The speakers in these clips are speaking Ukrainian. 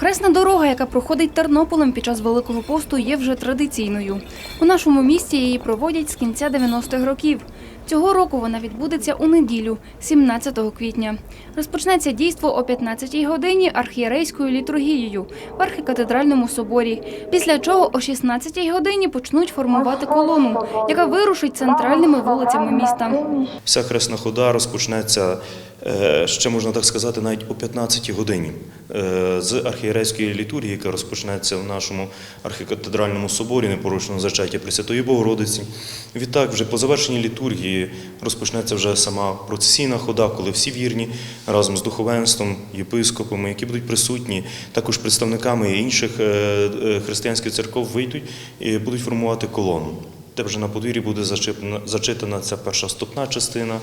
Хресна дорога, яка проходить Тернополем під час Великого посту, є вже традиційною. У нашому місті її проводять з кінця 90-х років. Цього року вона відбудеться у неділю, 17 квітня. Розпочнеться дійство о 15-й годині архієрейською літургією в архікатедральному соборі. Після чого о 16-й годині почнуть формувати колону, яка вирушить центральними вулицями міста. Вся хресна хода розпочнеться, е, ще можна так сказати, навіть о 15 годині е, з архієрейської літургії, яка розпочнеться в нашому архікатедральному соборі непорушного зачаття Пресвятої Богородиці. Відтак, вже по завершенні літургії розпочнеться вже сама процесійна хода, коли всі вірні разом з духовенством, єпископами, які будуть присутні, також представниками інших е, е, християнських церков вийдуть і будуть формувати колону де вже на подвір'ї буде зачитана, зачитана ця перша вступна частина,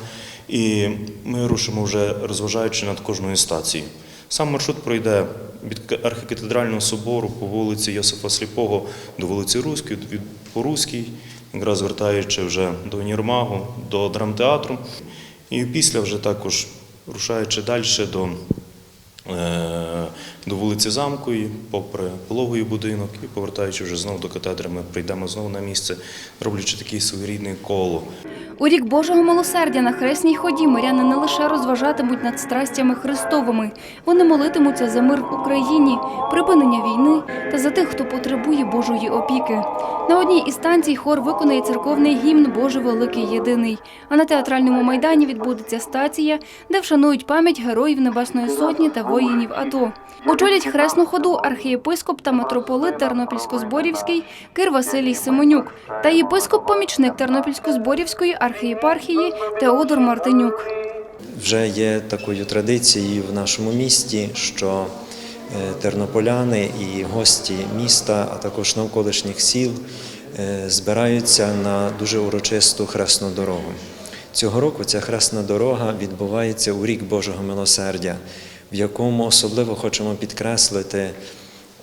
і ми рушимо вже розважаючи над кожною стацією. Сам маршрут пройде від архікатедрального собору по вулиці Йосифа Сліпого до вулиці Руської, від по Руській, якраз звертаючи вже до Нірмагу, до драмтеатру. І після вже також рушаючи далі до е, до вулиці Замкої, попри пологовий будинок, і повертаючи вже знову до катедри, ми прийдемо знову на місце, роблячи такий своєрідний коло. У рік Божого милосердя на хресній ході миряни не лише розважатимуть над страстями Христовими, вони молитимуться за мир в Україні, припинення війни та за тих, хто потребує Божої опіки. На одній із станцій хор виконає церковний гімн Боже Великий Єдиний. А на театральному майдані відбудеться стація, де вшанують пам'ять героїв Небесної Сотні та воїнів АТО. Очолять хресну ходу архієпископ та митрополит Тернопільсько-Зборівський Кир Василій Симонюк та єпископ-помічник Тернопільсько-Зборівської архієпархії Теодор Мартинюк. Вже є такою традицією в нашому місті, що е, тернополяни і гості міста, а також навколишніх сіл е, збираються на дуже урочисту хресну дорогу. Цього року ця хресна дорога відбувається у рік Божого милосердя, в якому особливо хочемо підкреслити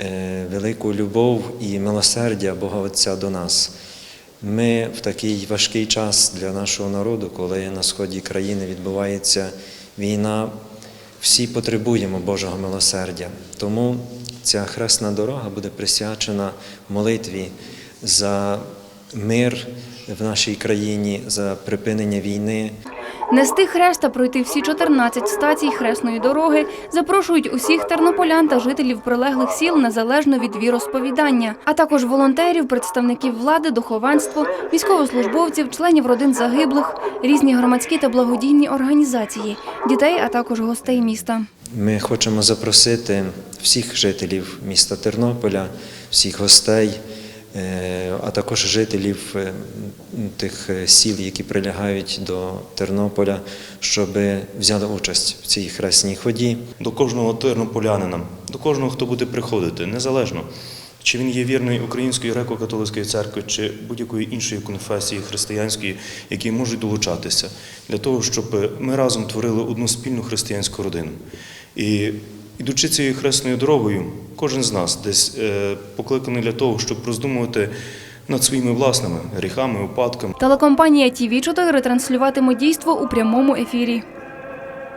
е, велику любов і милосердя Бога Отця до нас. Ми в такий важкий час для нашого народу, коли на сході країни відбувається війна, всі потребуємо Божого милосердя. Тому ця хресна дорога буде присвячена молитві за мир в нашій країні, за припинення війни. Нести хрест та пройти всі 14 стацій хресної дороги запрошують усіх тернополян та жителів прилеглих сіл незалежно від віросповідання, а також волонтерів, представників влади, духовенство, військовослужбовців, членів родин загиблих, різні громадські та благодійні організації, дітей, а також гостей міста. Ми хочемо запросити всіх жителів міста Тернополя, всіх гостей, а також жителів е, тих е, сіл, які прилягають до Тернополя, щоб взяли участь в цій хресній ході. До кожного тернополянина, до кожного, хто буде приходити, незалежно, чи він є вірний Української греко-католицької церкви, чи будь-якої іншої конфесії християнської, які можуть долучатися для того, щоб ми разом творили одну спільну християнську родину. І ідучи цією хресною дорогою, кожен з нас десь е, покликаний для того, щоб роздумувати над своїми власними гріхами, упадками. Телекомпанія ТІВІ 4 транслюватиме дійство у прямому ефірі.